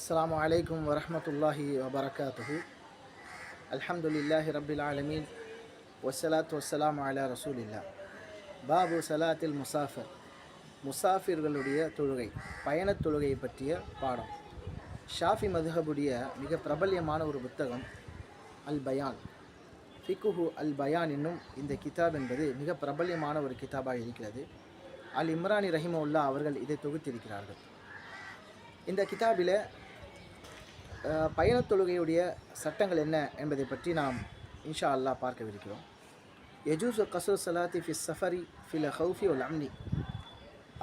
السلام عليكم ورحمة الله وبركاته الحمد لله رب العالمين والصلاة والسلام على رسول الله பாபு சலாத்தில் முசாஃபிர் முசாஃபிர்களுடைய தொழுகை பயணத் தொழுகையை பற்றிய பாடம் ஷாஃபி மதுஹபுடைய மிக பிரபல்யமான ஒரு புத்தகம் அல் பயான் ஃபிக்குஹு அல் பயான் என்னும் இந்த கிதாப் என்பது மிக பிரபல்யமான ஒரு கிதாபாக இருக்கிறது அல் இம்ரானி ரஹிமவுல்லா அவர்கள் இதை தொகுத்திருக்கிறார்கள் இந்த கிதாபில் அஹ், பயணத் தொழுகையுடைய சட்டங்கள் என்ன என்பதை பற்றி நாம் இன்ஷா அல்லாஹ் பார்க்கவிருக்கிறோம். எஜூஸ் கசூர் சலாத்தி ஃபி சஃபரி ஃபில் ஹவுஃபி ஒல் அம்னி.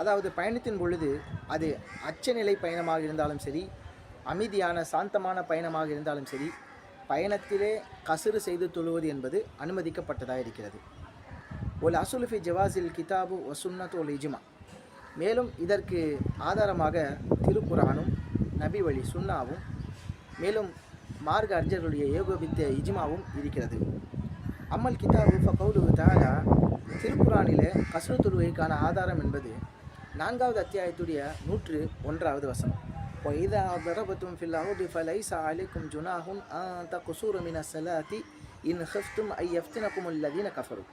அதாவது பயணத்தின் பொழுது அது அச்சநிலை பயணமாக இருந்தாலும் சரி அமைதியான சாந்தமான பயணமாக இருந்தாலும் சரி பயணத்திலே கசுறு செய்து தொழுவது என்பது அனுமதிக்கப்பட்டதாக இருக்கிறது. ஒல் அசுலுஃபி ஜவாசில் கிதாபு ஒசுன்னத் ஒல் இஜ்மா. மேலும் இதற்கு ஆதாரமாக திருக்குரானும் நபி வழி சுன்னாவும் மேலும் மார்க்க அறிஞர்களுடைய ஏகோபித்த இஜ்மாவும் இருக்கிறது அம்மல் கிதாபு ஃபகவுலு தாலா திருக்குரானிலே கசுரு தொழுகைக்கான ஆதாரம் என்பது நான்காவது அத்தியாயத்துடைய நூற்று ஒன்றாவது வசனம் وإذا ضربتم في الأرض فليس عليكم جناح أن تقصروا من الصلاة إن خفتم أن يفتنكم الذين كفروا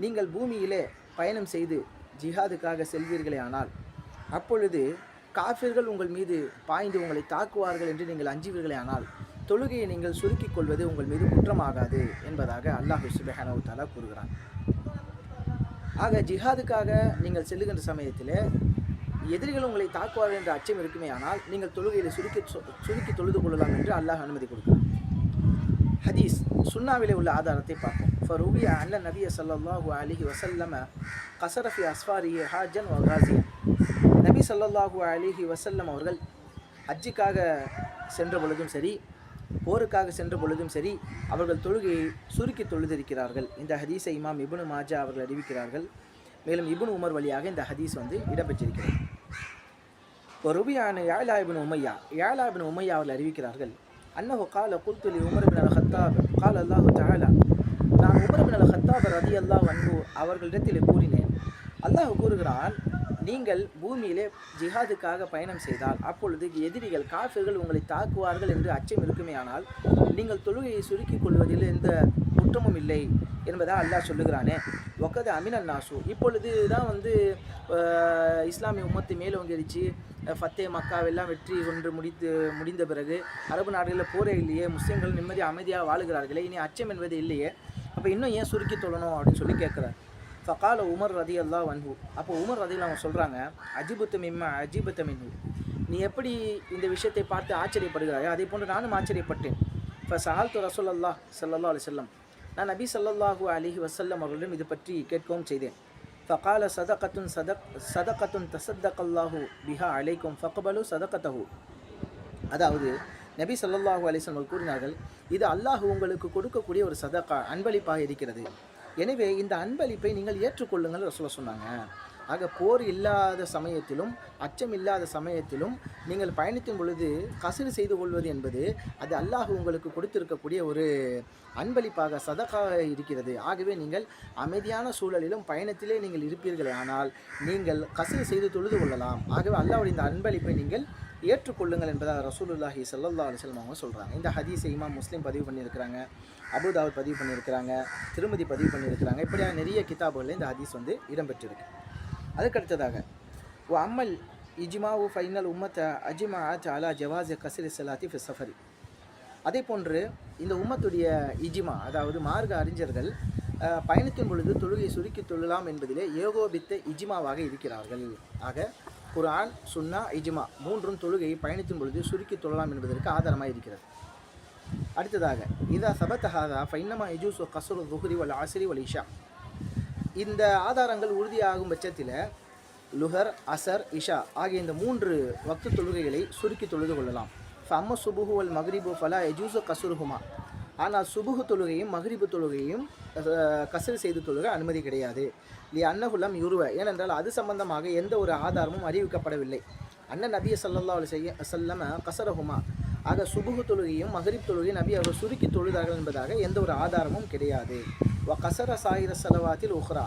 நீங்கள் பூமியிலே பயணம் செய்து ஜிஹாதுக்காக செல்வீர்களே ஆனால் அப்பொழுது காஃபிர்கள் உங்கள் மீது பாய்ந்து உங்களை தாக்குவார்கள் என்று நீங்கள் அஞ்சுவீர்களே ஆனால் தொழுகையை நீங்கள் சுருக்கிக் கொள்வது உங்கள் மீது குற்றமாகாது என்பதாக அல்லாஹு சுபஹானவு தாலா கூறுகிறான். ஆக ஜிஹாதுக்காக நீங்கள் செல்லுகின்ற சமயத்தில் எதிரிகள் உங்களை தாக்குவார்கள் என்ற அச்சம் இருக்குமே ஆனால் நீங்கள் தொழுகையில் சுருக்கி சொ- சுருக்கி தொழுது கொள்ளலாம் என்று அல்லாஹ் அனுமதி கொடுக்கிறார் ஹதீஸ் சுன்னாவிலே உள்ள ஆதாரத்தை பார்ப்போம். ஃபருபியா அல்ல நபிய சல்லாஹூ அலிஹி வசல்லம கசரஃபி அஸ்வாரி ஹாஜன் வ காசியன் நபி சல்லாஹூ அலிஹி வசல்லம் அவர்கள் ஹஜ்ஜிக்காக சென்ற பொழுதும் சரி போருக்காக சென்ற பொழுதும் சரி அவர்கள் தொழுகையை சுருக்கி தொழுதிருக்கிறார்கள். இந்த ஹதீஸை இமாம் இபுனு மாஜா அவர்கள் அறிவிக்கிறார்கள். மேலும் இபுன் உமர் வழியாக இந்த ஹதீஸ் வந்து இடம்பெற்றிருக்கிறது. ஒரு ருபியான யாலா இபின் உமையா யாலா இபின் உமையா அவர்கள் அறிவிக்கிறார்கள் அன்னஹு கால குல்துலி உமர் பின் அல் ஹத்தாப் கால் அல்லாஹு தஆலா நான் உமர் பின் அல் ஹத்தாப் ரதி அல்லாஹ் அன்பு அவர்களிடத்தில் கூறினேன். அல்லாஹ் கூறுகிறான் நீங்கள் பூமியிலே ஜிஹாதுக்காக பயணம் செய்தால் அப்பொழுது எதிரிகள் காஃபிர்கள் உங்களை தாக்குவார்கள் என்று அச்சம் இருக்குமேயானால் நீங்கள் தொழுகையை சுருக்கிக் கொள்வதில் எந்த குற்றமும் இல்லை என்பதா அல்லாஹ் சொல்லுகிறானே. ஒக்கது அமினல் நாசு. இப்பொழுது தான் வந்து இஸ்லாமிய உம்மத்து மேலோங்கிடுச்சு ஃபத்தே மக்காவெல்லாம் வெற்றி கொண்டு முடித்து முடிந்த பிறகு அரபு நாடுகளில் போரே இல்லையே முஸ்லீம்கள் நிம்மதி அமைதியாக வாழுகிறார்களே இனி அச்சம் என்பது இல்லையே. அப்போ இன்னும் ஏன் சுருக்கி தொழணும் அப்படின்னு சொல்லி கேட்குறார். ஃபகால உமர் ரதி அல்லா வன்ஹு அப்போ உமர் ரதியில் அவங்க சொல்கிறாங்க அஜிபுத்து மிம்ம அஜிபுத்த இன்பு நீ எப்படி இந்த விஷயத்தை பார்த்து ஆச்சரியப்படுகிறாயோ அதே போன்று நானும் ஆச்சரியப்பட்டேன். இப்போ சஹால்து ரசூல் அல்லாஹ் சல்லா அலி செல்லம் நான் நபி ஸல்லல்லாஹு அலிஹி வசல்லம் அவர்களிடம் இது பற்றி கேட்கவும் செய்தேன். ஃபகால சதகத்துன் சதக் சதகத்துன் தசத்தகல்லாஹூ பிஹா அலைக்கும் ஃபக்பலு சதகத்தஹூ. அதாவது நபி ஸல்லல்லாஹு அலிஸ்லம் அவர்கள் கூறினார்கள் இது அல்லாஹ் உங்களுக்கு கொடுக்கக்கூடிய ஒரு சதகா அன்பளிப்பாக இருக்கிறது. எனவே இந்த அன்பளிப்பை நீங்கள் ஏற்றுக்கொள்ளுங்கள் சொல்ல சொன்னாங்க. ஆக போர் இல்லாத சமயத்திலும் அச்சம் இல்லாத சமயத்திலும் நீங்கள் பயணிக்கும் பொழுது கசிறு செய்து கொள்வது என்பது அது அல்லாஹ் உங்களுக்கு கொடுத்திருக்கக்கூடிய ஒரு அன்பளிப்பாக சதக்காக இருக்கிறது. ஆகவே நீங்கள் அமைதியான சூழலிலும் பயணத்திலே நீங்கள் இருப்பீர்களே ஆனால் நீங்கள் கசிறு செய்து தொழுது கொள்ளலாம். ஆகவே அல்லாஹுடைய இந்த அன்பளிப்பை நீங்கள் ஏற்றுக்கொள்ளுங்கள் என்பதாக ரசூலுல்லாஹி சல்லா அலைஹி அவங்க சொல்கிறாங்க இந்த ஹதீஸை இமாம் முஸ்லீம் பதிவு பண்ணியிருக்கிறாங்க அபுதாவத் பதிவு பண்ணியிருக்கிறாங்க திருமதி பதிவு பண்ணியிருக்கிறாங்க. இப்படியான நிறைய கிதாபுகளில் இந்த ஹதீஸ் வந்து இடம்பெற்றிருக்கு. அதுக்கடுத்ததாக ஓ அம்மல் இஜ்மாவு ஃபைனல் உம்மத்த அஜிமா அலா ஜவாஸ் கசிரி சலாத்தி ஃபி சஃபரி அதே போன்று இந்த உம்மத்துடைய இஜிமா அதாவது மார்க்க அறிஞர்கள் பயணத்தின் பொழுது தொழுகை சுருக்கி தொழலாம் என்பதிலே ஏகோபித்த இஜிமாவாக இருக்கிறார்கள். ஆக குரான் சுன்னா இஜிமா மூன்றும் தொழுகையை பயணத்தின் பொழுது சுருக்கி தொழலாம் என்பதற்கு ஆதாரமாக இருக்கிறது. அடுத்ததாக இதா சபத்தஹாதா ஃபைன்னமா இஜூஸ் கசுரு துஹுரி வல் ஆசிரி வல் இஷா. இந்த ஆதாரங்கள் உறுதியாகும் பட்சத்தில் லுஹர் அசர் இஷா ஆகிய இந்த மூன்று வக்து தொழுகைகளை சுருக்கி தொழுது கொள்ளலாம். ஃபம்ம சுபுஹு அல் மஹ்ரிபு ஃபலா எஜூசு கசுருகுமா ஆனால் சுபுகு தொழுகையும் மஹ்ரிபு தொழுகையும் கசர் கசரு செய்து தொழுக அனுமதி கிடையாது. லி அன்னகுலம் யுருவ. ஏனென்றால் அது சம்பந்தமாக எந்த ஒரு ஆதாரமும் அறிவிக்கப்படவில்லை. அண்ணன் நபிய சல்லல்லா செய்ய செல்லம கசரஹுமா. ஆக சுபுகு தொழுகையும் மஹரிப் தொழுகையும் நபி அவர் சுருக்கி தொழுதார்கள் என்பதாக எந்த ஒரு ஆதாரமும் கிடையாது. வ கசர சாயிர செலவாத்தில் உஹ்ரா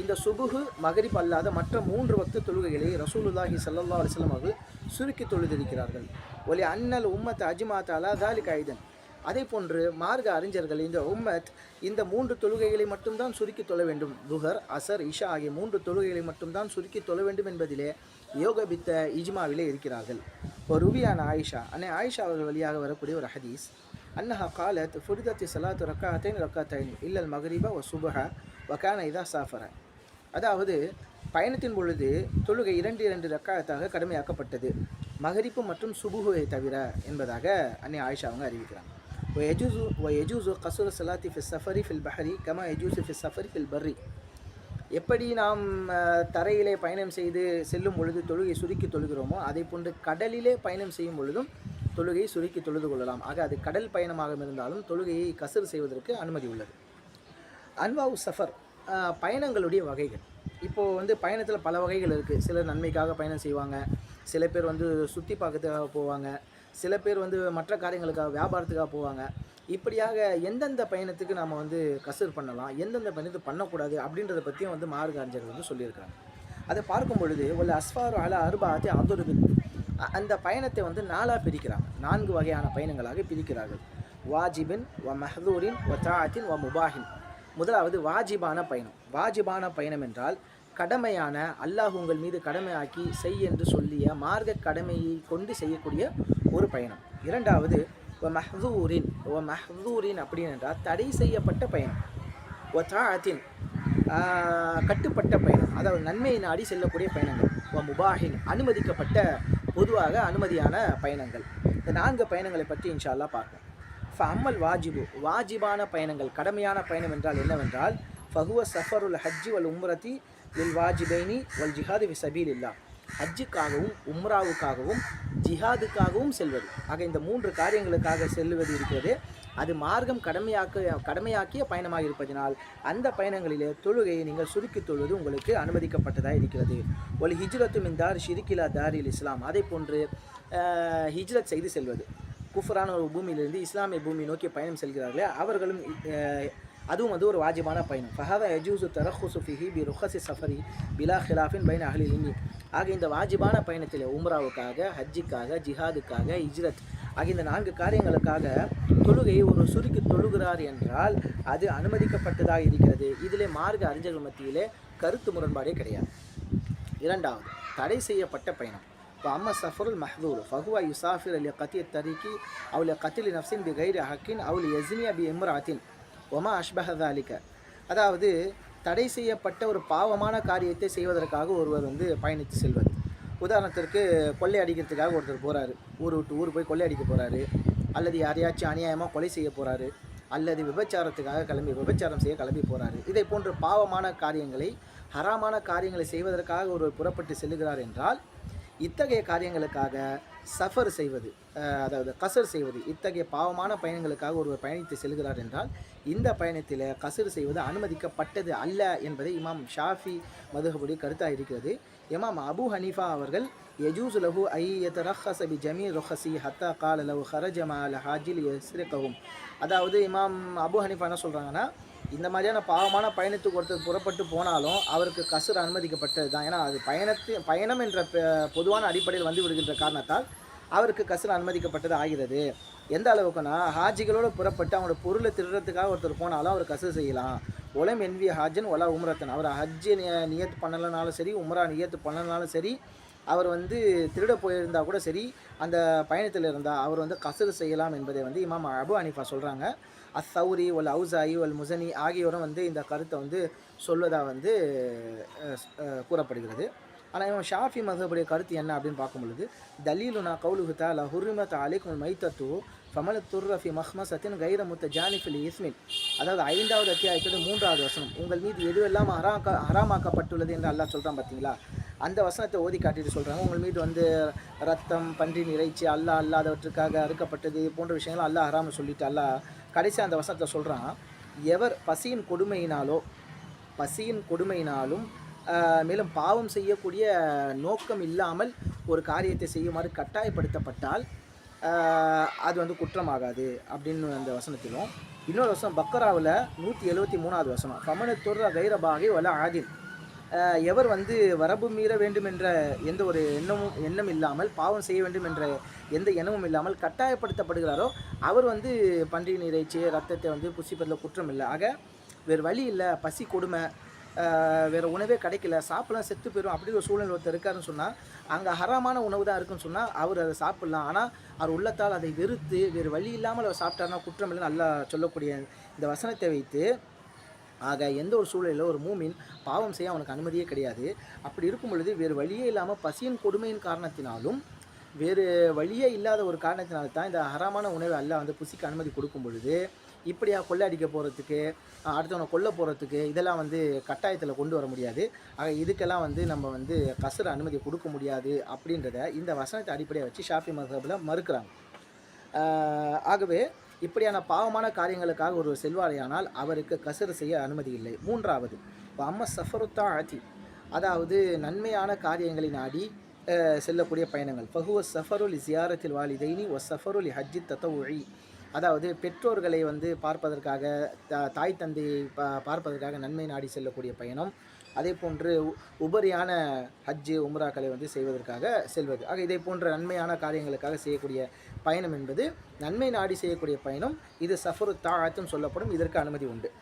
இந்த சுபுகு மகரிப் அல்லாத மற்ற மூன்று வக்து தொழுகைகளை ரசூலுல்லாஹி சல்லா அலைஹி அவர்கள் சுருக்கி தொழுதிருக்கிறார்கள். ஒலி அன்னல் உம்மத் அஜ்மாத் அலா தாலி கைதன் அதே போன்று மார்க்க அறிஞர்கள் இந்த உம்மத் இந்த மூன்று தொழுகைகளை மட்டும்தான் சுருக்கி தொழ வேண்டும். துஹர் அசர் இஷா ஆகிய மூன்று தொழுகைகளை மட்டும்தான் சுருக்கி தொழ வேண்டும் என்பதிலே யோகபித்த இஜ்மாவிலே இருக்கிறார்கள். ஒரு ருவியான ஆயிஷா அன்னை ஆயிஷா அவர்கள் வழியாக வரக்கூடிய ஒரு ஹதீஸ். அன்னஹா காலத் ஃபுரிதத்தி சலாத்து ரக்காத்தைன் ரக்காத்தைன் இல்லல் மகரிபா ஒ சுபஹா வக்கான இதா சாஃபர அதாவது பயணத்தின் பொழுது தொழுகை இரண்டு இரண்டு ரக்காயத்தாக கடுமையாக்கப்பட்டது. மகரிப்பு மற்றும் சுபுகுவை தவிர என்பதாக அன்னை ஆயிஷா அவங்க அறிவிக்கிறாங்க. ஒ எஜூசு ஒ எஜூசு கசூர சலாத்தி ஃபி சஃபரி ஃபில் பஹரி கமா எஜூசு ஃபில் சஃபரி ஃபில் பர்ரி எப்படி நாம் தரையிலே பயணம் செய்து செல்லும் பொழுது தொழுகை சுருக்கி தொழுகிறோமோ அதை போன்று கடலிலே பயணம் செய்யும் பொழுதும் தொழுகையை சுருக்கி தொழுது கொள்ளலாம். ஆக அது கடல் பயணமாக இருந்தாலும் தொழுகையை கசர் செய்வதற்கு அனுமதி உள்ளது. அன்வாவு சஃபர் பயணங்களுடைய வகைகள். இப்போது வந்து பயணத்தில் பல வகைகள் இருக்குது சிலர் நன்மைக்காக பயணம் செய்வாங்க. சில பேர் வந்து சுற்றி பார்க்கறதுக்காக போவாங்க. சில பேர் வந்து மற்ற காரியங்களுக்காக வியாபாரத்துக்காக போவாங்க. இப்படியாக எந்தெந்த பயணத்துக்கு நாம் வந்து கசர் பண்ணலாம் எந்தெந்த பயணத்தை பண்ணக்கூடாது அப்படின்றத பற்றியும் வந்து மார்க்க அறிஞர்கள் வந்து சொல்லியிருக்காங்க. அதை பார்க்கும் பொழுது உள்ள அஸ்வாரு அல அருபாத்தி அதுருபின் அந்த பயணத்தை வந்து நாலாக பிரிக்கிறாங்க. நான்கு வகையான பயணங்களாக பிரிக்கிறார்கள். வாஜிபின் வ மஹதூரின் வ தாத்தின் வ முபாஹின். முதலாவது வாஜிபான பயணம். வாஜிபான பயணம் என்றால் கடமையான அல்லாஹ் உங்கள் மீது கடமையாக்கி செய் என்று சொல்லிய மார்க்க கடமையை கொண்டு செய்யக்கூடிய ஒரு பயணம். இரண்டாவது ஒ மஹதூரின் ஒ மஹதூரின் அப்படின்னு என்றால் தடை செய்யப்பட்ட பயணம். ஒ தாத்தின் கட்டுப்பட்ட பயணம். அதாவது நன்மையை நாடி செல்லக்கூடிய பயணங்கள். ஒ முபாஹின் அனுமதிக்கப்பட்ட பொதுவாக அனுமதியான பயணங்கள். இந்த நான்கு பயணங்களை பற்றி இன்ஷால்லா பார்ப்போம். பார்ப்போம் ஃபம்மல் வாஜிபு. வாஜிபான பயணங்கள். கடமையான பயணம் என்றால் என்னவென்றால் ஃபஹுவ சஃபருல் ஹஜ்ஜி வல் உம்ரதி லில் வாஜிபைனி வல் ஜிஹாது வி சபீலில்லா ஹஜ்ஜுக்காகவும் உம்ராவுக்காகவும் ஜிஹாதுக்காகவும் செல்வது. ஆக இந்த மூன்று காரியங்களுக்காக செல்வது இருக்கிறது. அது மார்க்கம் கடமையாக்க கடமையாக்கிய பயணமாக இருப்பதினால் அந்த பயணங்களிலே தொழுகையை நீங்கள் சுருக்கி தொழுவது உங்களுக்கு அனுமதிக்கப்பட்டதாக இருக்கிறது. ஒரு ஹிஜ்ரத்தும் மின் தார் ஷிரிக்கிலா தாரில் இஸ்லாம். அதே போன்று ஹிஜ்ரத் செய்து செல்வது. குஃபரான ஒரு பூமியிலிருந்து இஸ்லாமிய பூமி நோக்கி பயணம் செல்கிறார்களே அவர்களும் அதுவும் வந்து ஒரு வாஜிபான பயணம். ஃபஹாதா யஜூசு தரஹுசு ஃபிஹி பி ருஹசி சஃபரி பிலா ஹிலாஃபின் பைன் அஹ்லில் ஆக இந்த வாஜிபான பயணத்தில் உம்ராவுக்காக ஹஜ்ஜிக்காக ஜிஹாதுக்காக இஜ்ரத் ஆகிய இந்த நான்கு காரியங்களுக்காக தொழுகையை ஒரு சுருக்கி தொழுகிறார் என்றால் அது அனுமதிக்கப்பட்டதாக இருக்கிறது. இதிலே மார்க்க அறிஞர்கள் மத்தியிலே கருத்து முரண்பாடே கிடையாது. இரண்டாவது தடை செய்யப்பட்ட பயணம். இப்போ அம்மா சஃபருல் மஹதூர் ஃபஹுவா யுசாஃபிர் அலி கத்தி தரிக்கி அவளை கத்திலி நஃப்சின் பி கைரி ஹக்கின் அவள் எஸ்னியா அபி இம்ராத்தின் ஒமா அஷ்பஹதாலிக்க அதாவது தடை செய்யப்பட்ட ஒரு பாவமான காரியத்தை செய்வதற்காக ஒருவர் வந்து பயணித்து செல்வது உதாரணத்திற்கு கொள்ளை அடிக்கிறதுக்காக ஒருத்தர் போகிறாரு ஊர் விட்டு ஊர் போய் கொள்ளை அடிக்க போகிறாரு அல்லது யாரையாச்சும் அநியாயமாக கொலை செய்ய போகிறாரு அல்லது விபச்சாரத்துக்காக கிளம்பி விபச்சாரம் செய்ய கிளம்பி போகிறாரு இதை போன்ற பாவமான காரியங்களை ஹராமான காரியங்களை செய்வதற்காக ஒருவர் புறப்பட்டு செல்லுகிறார் என்றால் இத்தகைய காரியங்களுக்காக சஃபர் செய்வது அதாவது கசர் செய்வது இத்தகைய பாவமான பயணங்களுக்காக ஒருவர் பயணித்து செல்கிறார் என்றால் இந்த பயணத்தில் கசர் செய்வது அனுமதிக்கப்பட்டது அல்ல என்பதை இமாம் ஷாஃபி மதுஹபுடைய கருத்தாக இருக்கிறது. இமாம் அபு ஹனீஃபா அவர்கள் யஜூஸ் லஹு ஐயத் யதரஹஸ பி ஜமீ ரொஹசி ஹத்தா கால லஹு ஹரஜமா அல் ஹாஜில் சிறக்கவும் அதாவது இமாம் அபு ஹனீஃபா என்ன சொல்கிறாங்கன்னா இந்த மாதிரியான பாவமான பயணத்துக்கு ஒருத்தர் புறப்பட்டு போனாலும் அவருக்கு கசுர் அனுமதிக்கப்பட்டது தான். ஏன்னா அது பயணத்து பயணம் என்ற பொதுவான அடிப்படையில் வந்து விடுகின்ற காரணத்தால் அவருக்கு கசுர் அனுமதிக்கப்பட்டது ஆகிறது. எந்த அளவுக்குன்னா ஹாஜிகளோடு புறப்பட்டு அவங்களோட பொருளை திருடுறதுக்காக ஒருத்தர் போனாலும் அவர் கசுர் செய்யலாம். ஒலம் என்வி ஹாஜன் ஒலா உம்ரத்தன். அவர் ஹஜ்ஜு நியத்து பண்ணலனாலும் சரி உம்ரா நியத்து பண்ணலனாலும் சரி அவர் வந்து திருட போயிருந்தால் கூட சரி அந்த பயணத்தில் இருந்தால் அவர் வந்து கசரு செய்யலாம் என்பதை வந்து இமாம் அபு அனிஃபா சொல்கிறாங்க அஸ் சௌரி ஒல் அவுசாயி ஒல் முசனி ஆகியோரும் வந்து இந்த கருத்தை வந்து சொல்வதாக வந்து கூறப்படுகிறது. ஆனால் இவன் ஷாஃபி மகபுடைய கருத்து என்ன அப்படின்னு பார்க்கும் பொழுது தலீலுனா கவுலுகுத்தா தாலா ஹுர்ரிமத் அலிக்கும் மைத்தத்து. ஃபமல் துர்ரஃபி மஹ்மசத்தின் கைர முத்த ஜானிஃபில் இஸ்மின். அதாவது ஐந்தாவது அத்தியாயத்தோட மூன்றாவது வசனம். உங்கள் மீது எதுவெல்லாம் ஹராக்க ஹராமாக்கப்பட்டுள்ளது என்று அல்லாஹ் சொல்கிறான் பார்த்தீங்களா அந்த வசனத்தை ஓதி காட்டிட்டு சொல்கிறாங்க உங்கள் மீது வந்து ரத்தம் பன்றின் இறைச்சி அல்லாஹ் அல்லாதவற்றுக்காக அறுக்கப்பட்டது போன்ற விஷயங்கள் அல்லாஹ் ஹராம சொல்லிட்டு அல்லாஹ் கடைசி அந்த வசனத்தை சொல்கிறான் எவர் பசியின் கொடுமையினாலோ பசியின் கொடுமையினாலும் மேலும் பாவம் செய்யக்கூடிய நோக்கம் இல்லாமல் ஒரு காரியத்தை செய்யுமாறு கட்டாயப்படுத்தப்பட்டால் அது வந்து குற்றமாகாது அப்படின்னு அந்த வசனத்திலும் இன்னொரு வசனம் பக்கராவில் நூற்றி எழுபத்தி மூணாவது வசனம். கமனத்துற துர்ர கைரபாகி வல ஆதின். எவர் வந்து வரபு மீற வேண்டும் என்ற எந்த ஒரு எண்ணமும் எண்ணம் இல்லாமல் பாவம் செய்ய வேண்டும் என்ற எந்த எண்ணமும் இல்லாமல் கட்டாயப்படுத்தப்படுகிறாரோ அவர் வந்து பன்றியின் இறைச்சி ரத்தத்தை வந்து புசிப்பதில் குற்றம் இல்லை. ஆக வேறு வழி இல்லை. பசி கொடுமை வேறு உணவே கிடைக்கல. சாப்பிடலாம் செத்து போயிடும் அப்படி ஒரு சூழ்நிலை ஒருத்தர் இருக்காருன்னு சொன்னால் அங்கே ஹராமான உணவு தான் இருக்குன்னு சொன்னால் அவர் அதை சாப்பிட்லாம். ஆனால் அவர் உள்ளத்தால் அதை வெறுத்து வேறு வழி இல்லாமல் அவர் சாப்பிட்டாருன்னா குற்றம் இல்லை நல்லா சொல்லக்கூடிய இந்த வசனத்தை வைத்து ஆக எந்த ஒரு சூழலில் ஒரு மூமின் பாவம் செய்ய அவனுக்கு அனுமதியே கிடையாது. அப்படி இருக்கும் பொழுது வேறு வழியே இல்லாமல் பசியின் கொடுமையின் காரணத்தினாலும் வேறு வழியே இல்லாத ஒரு காரணத்தினால தான் இந்த ஹராமான உணவை அல்ல வந்து புசிக்க அனுமதி கொடுக்கும் பொழுது இப்படியா கொள்ளை அடிக்க போகிறதுக்கு அடுத்தவனை கொல்ல போகிறதுக்கு இதெல்லாம் வந்து கட்டாயத்தில் கொண்டு வர முடியாது. ஆக இதுக்கெல்லாம் வந்து நம்ம வந்து கசுர அனுமதி கொடுக்க முடியாது அப்படின்றத இந்த வசனத்தை அடிப்படையாக வச்சு ஷாஃபி மதபில் மறுக்கிறாங்க. ஆகவே இப்படியான பாவமான காரியங்களுக்காக ஒரு செல்வாரையானால் அவருக்கு கசுறு செய்ய அனுமதி இல்லை. மூன்றாவது அம்ம சஃபருத்தா அதி அதாவது நன்மையான காரியங்களை அடி செல்லக்கூடிய பயணங்கள். ஃபஹுவ சஃபருல் ஜியாரத்தில் வாலிதைனி ஒ சஃபருல் ஹஜ்ஜி தத்தவுழி அதாவது பெற்றோர்களை வந்து பார்ப்பதற்காக த- தாய் தந்தையை பா பார்ப்பதற்காக நன்மை நாடி செல்லக்கூடிய பயணம். அதே போன்று உ- உபரியான ஹஜ்ஜு உம்ராக்களை வந்து செய்வதற்காக செல்வது. ஆக இதை போன்ற நன்மையான காரியங்களுக்காக செய்யக்கூடிய பயணம் என்பது நன்மை நாடி செய்யக்கூடிய பயணம். இது சஃபரு தாத்துன்னு சொல்லப்படும். இதற்கு அனுமதி உண்டு.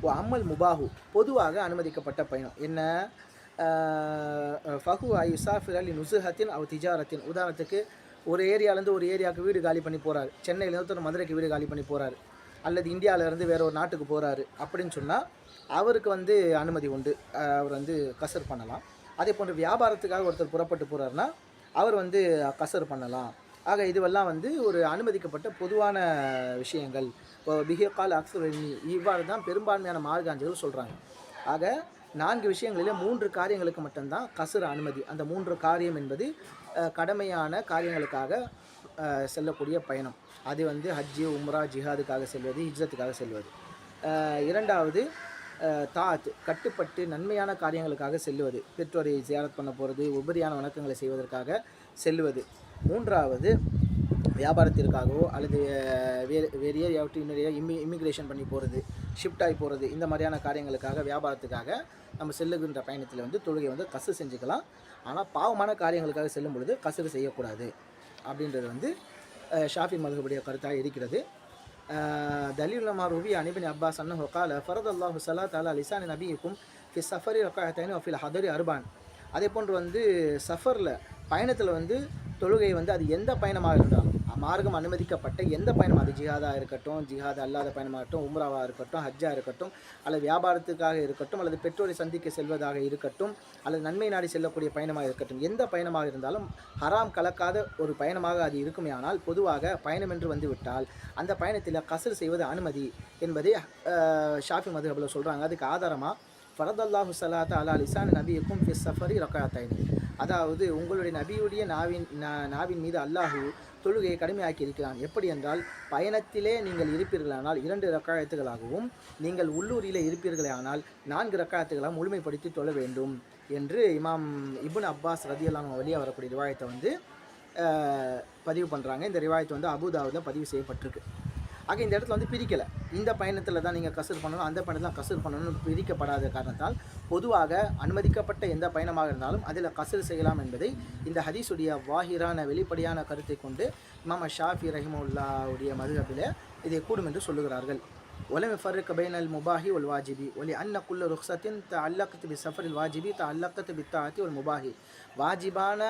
ஓ அம்மல் முபாஹு பொதுவாக அனுமதிக்கப்பட்ட பயணம். என்ன? ஃபஹு ஐ யுசாஃபிர் அலி நுசுஹத்தின் அவ் திஜாரத்தின். உதாரணத்துக்கு ஒரு ஏரியாலேருந்து ஒரு ஏரியாவுக்கு வீடு காலி பண்ணி போகிறாரு சென்னையிலேருந்து ஒருத்தர் மதுரைக்கு வீடு காலி பண்ணி போகிறாரு அல்லது இந்தியாவிலேருந்து வேற ஒரு நாட்டுக்கு போகிறாரு அப்படின்னு சொன்னால் அவருக்கு வந்து அனுமதி உண்டு. அவர் வந்து கசர் பண்ணலாம். அதே போன்று வியாபாரத்துக்காக ஒருத்தர் புறப்பட்டு போகிறாருன்னா அவர் வந்து கசர் பண்ணலாம். ஆக இதுவெல்லாம் வந்து ஒரு அனுமதிக்கப்பட்ட பொதுவான விஷயங்கள். இப்போ பிஹேகால் அக்சர் இவ்வாறு தான் பெரும்பான்மையான மார்காஞ்சிகள் சொல்கிறாங்க ஆக நான்கு விஷயங்களிலே மூன்று காரியங்களுக்கு மட்டும்தான் கசுர அனுமதி. அந்த மூன்று காரியம் என்பது கடமையான காரியங்களுக்காக செல்லக்கூடிய பயணம். அது வந்து ஹஜ்ஜு உம்ரா ஜிஹாதுக்காக செல்வது ஹிஜ்ரத்துக்காக செல்வது. இரண்டாவது தாத் கட்டுப்பட்டு நன்மையான காரியங்களுக்காக செல்வது. பெற்றோரை ஜியாரத் பண்ண போகிறது உபரியான வணக்கங்களை செய்வதற்காக செல்வது. மூன்றாவது வியாபாரத்திற்காகவோ அல்லது வேறு வேறு ஏரியாவிட்டு இம்மி இமிக்ரேஷன் பண்ணி போகிறது ஷிஃப்ட் ஆகி போகிறது இந்த மாதிரியான காரியங்களுக்காக வியாபாரத்துக்காக நம்ம செல்லுகின்ற பயணத்தில் வந்து தொழுகை வந்து கசு செஞ்சுக்கலாம். ஆனால் பாவமான காரியங்களுக்காக செல்லும் பொழுது கசுறு செய்யக்கூடாது. அப்படின்றது வந்து ஷாஃபி மதுபுடைய கருத்தாக இருக்கிறது. தலீல் ரூபி அனிபின் அப்பாஸ் அன்னு ஹொக்கால ஃபரத் அல்லாஹு சலா தாலா லிசானி நபிக்கும் ஃபி சஃபரி ரக்காயத்தைனு ஃபில் ஹதரி அர்பான். அதே போன்று வந்து சஃபரில் பயணத்தில் வந்து தொழுகை வந்து அது எந்த பயணமாக இருந்தாலும் மார்க்கம் அனுமதிக்கப்பட்ட எந்த பயணம்? அது ஜிஹாதாக இருக்கட்டும் ஜிஹாத் அல்லாத பயணமாக இருக்கட்டும் உம்ராவாக இருக்கட்டும் ஹஜ்ஜாக இருக்கட்டும் அல்லது வியாபாரத்துக்காக இருக்கட்டும் அல்லது பெற்றோரை சந்திக்க செல்வதாக இருக்கட்டும் அல்லது நன்மை நாடி செல்லக்கூடிய பயணமாக இருக்கட்டும் எந்த பயணமாக இருந்தாலும் ஹராம் கலக்காத ஒரு பயணமாக அது இருக்குமே ஆனால் பொதுவாக பயணம் என்று வந்துவிட்டால் அந்த பயணத்தில் கசர் செய்வது அனுமதி என்பதை ஷாஃபி மதுஹபில் சொல்கிறாங்க அதுக்கு ஆதாரமாக ஃபரதல்லாஹு சலாத் அலா லிசான் நபியுக்கும் ஃபி சஃபரி ரக்காத்தைனி அதாவது உங்களுடைய நபியுடைய நாவின் நாவின் மீது அல்லாஹு தொழுகையை கடுமையாக்கி இருக்கிறான் எப்படி என்றால் பயணத்திலே நீங்கள் இருப்பீர்களானால் இரண்டு ரக்காயத்துகளாகவும் நீங்கள் உள்ளூரிலே இருப்பீர்களானால் நான்கு ரக்காயத்துகளாக முழுமைப்படுத்தி தொழ வேண்டும் என்று இமாம் இபுன் அப்பாஸ் ரதியல்லாம் வழியாக வரக்கூடிய ரிவாயத்தை வந்து பதிவு பண்ணுறாங்க இந்த ரிவாயத்தை வந்து அபுதாவில் பதிவு செய்யப்பட்டிருக்கு. ஆக இந்த இடத்துல வந்து பிரிக்கலை. இந்த பயணத்தில் தான் நீங்கள் கசூர் பண்ணணும். அந்த பயணத்தில் கசூர் பண்ணணும்னு பிரிக்கப்படாத காரணத்தால் பொதுவாக அனுமதிக்கப்பட்ட எந்த பயணமாக இருந்தாலும் அதில் கசூர் செய்யலாம் என்பதை இந்த ஹதீஸுடைய வாகிரான வெளிப்படையான கருத்தை கொண்டு மாமா ஷாஃபி ரஹிமுல்லாவுடைய மதுகபில் இதை கூடும் என்று சொல்லுகிறார்கள். ஒலம் ஃபர்ருக் பைன் அல் முபாஹி ஒல் வாஜிபி. ஒலி அன்ன குல்ல ருக்ஸத்தின் த அல்லக்கத்து பி சஃபரில் வாஜிபி த அல்லக்கத்து பி தாத்தி ஒல் முபாஹி. வாஜிபான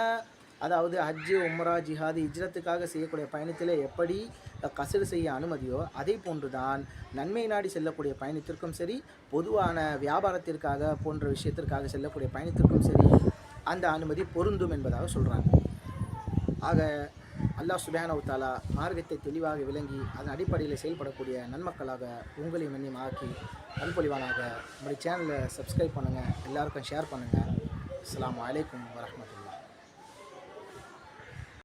அதாவது ஹஜ்ஜு உம்ரா ஜிஹாது இஜ்ரத்துக்காக செய்யக்கூடிய பயணத்தில் எப்படி கசடு செய்ய அனுமதியோ அதே போன்றுதான் நன்மை நாடி செல்லக்கூடிய பயணத்திற்கும் சரி பொதுவான வியாபாரத்திற்காக போன்ற விஷயத்திற்காக செல்லக்கூடிய பயணத்திற்கும் சரி அந்த அனுமதி பொருந்தும் என்பதாக சொல்கிறாங்க ஆக அல்லாஹ் சுபஹானஹு மார்க்கத்தை தெளிவாக விளங்கி அதன் அடிப்படையில் செயல்படக்கூடிய நன்மக்களாக உங்களையும் என்னையும் ஆக்கி அன்பொழிவானாக நம்முடைய சேனலை சப்ஸ்கிரைப் பண்ணுங்கள் எல்லாருக்கும் ஷேர் பண்ணுங்கள் அஸ்லாம் அலைக்கும் வரமத்துல